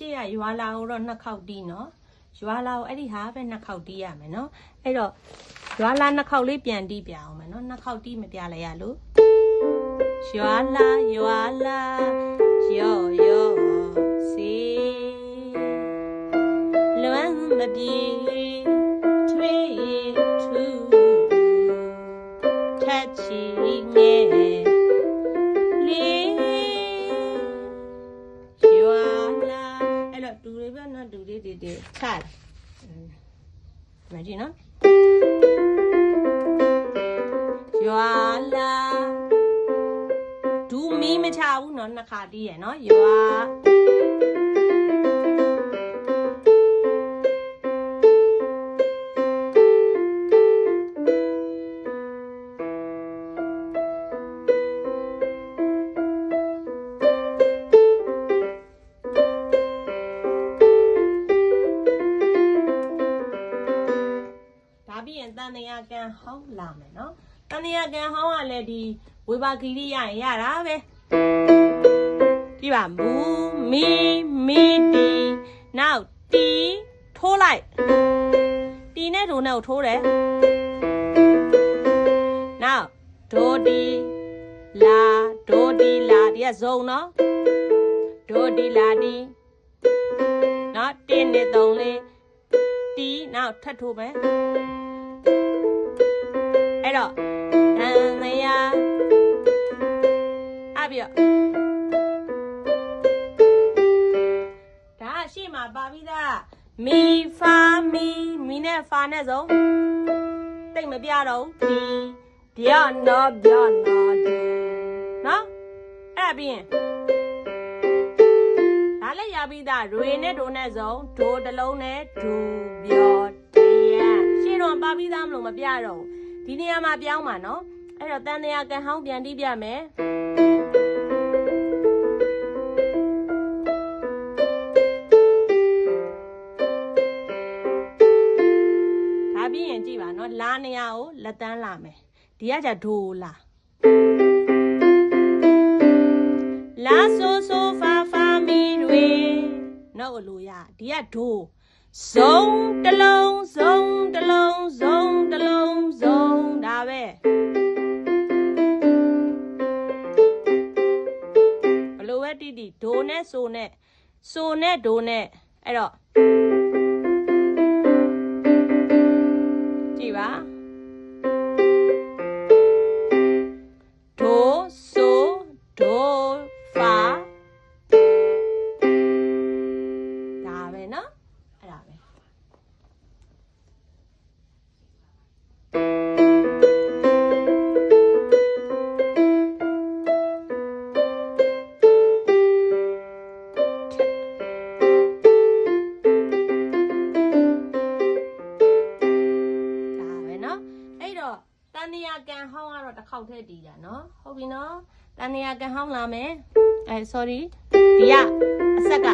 ရှေ့ကရွာလာကိုတော့နှစ်ခေါက်တီးနော်ရွာလာကိုအဲ့ဒီဟာပဲနှစ်ခေါက်တီးရမယ်နော်အဲ့တော့ရွာလာနှစ်ခေါက်လေးပြန်တီးပြအောင်မယ်နော်နှစ်ခေါက်တီးမပြလိုက်ရလို့ရွာလာရွာလာရော့ရော့စီလွမ်းမပြေထွေးထူထက်ချီ တော့တူတွေပဲနော်တူတွေတွေတွေချလာမကြည့်နော်ရွာလာဒူမီမချဘူးနော်နှစ်ခါတီးရယ်နော်ရွာ ပြီးရင်တန်တရာကန်ဟောင်းလာမယ်နော်တန်တရာကန်ဟောင်းကလည်းဒီဝေဘာဂီရီရရင်ရတာပဲပြပါမူမီမီတီနောက်တီထိုးလိုက်တီနဲ့ဒိုနဲ့ကိုထိုးတယ်နောက်ဒိုဒီလာဒိုဒီလာဒီကဇုံနော်ဒိုဒီလာဒီနော်တင်းနေသုံးလေးတီနောက်ထပ်ထိုးမယ် အဲ့တော့တန်မယာအပြတော့ဒါအရှိမပါပြီးသားမီဖာမီမီနဲ့ဖာနဲ့ဆုံးတိတ်မပြတော့ဘူးဒီဗျာနော်ဗျာနော်ဒီနော်အဲ့ဒါပြီးရင်ဒါလည်းရပြီးသားရေနဲ့ဒိုနဲ့ဆုံးဒိုတစ်လုံးနဲ့ဒူပြောတရားရှင်းတော့ပါပြီးသားမလို့မပြတော့ဘူး ဒီနေရာမှာပြောင်းပါနော်အဲ့တော့တန်တရားကန်ဟောင်းပြန်တီးပြမယ်ဒါပြီးရင်ကြည့်ပါနော်လာနေရာကိုလက်တန်းလာမယ်ဒီကကြဒိုလာလာဆိုဆိုဖာဖာမီတွေနောက်အလိုရဒီကဒိုစုံတစ်လုံးစုံတစ်လုံးစုံတစ်လုံးစုံဒါ ပဲဘလို့ပဲတီးတီးဒိုနဲ့ဆိုနဲ့ဆိုနဲ့ဒိုနဲ့အဲ့တော့ န်နေရကန်ဟောင်းကတော့တစ်ခေါက်တည်းတီးတာနော်ဟုတ်ပြီနော်တန်နေရကန်ဟောင်းလာမယ်အဲ sorry ဒီကအဆက်က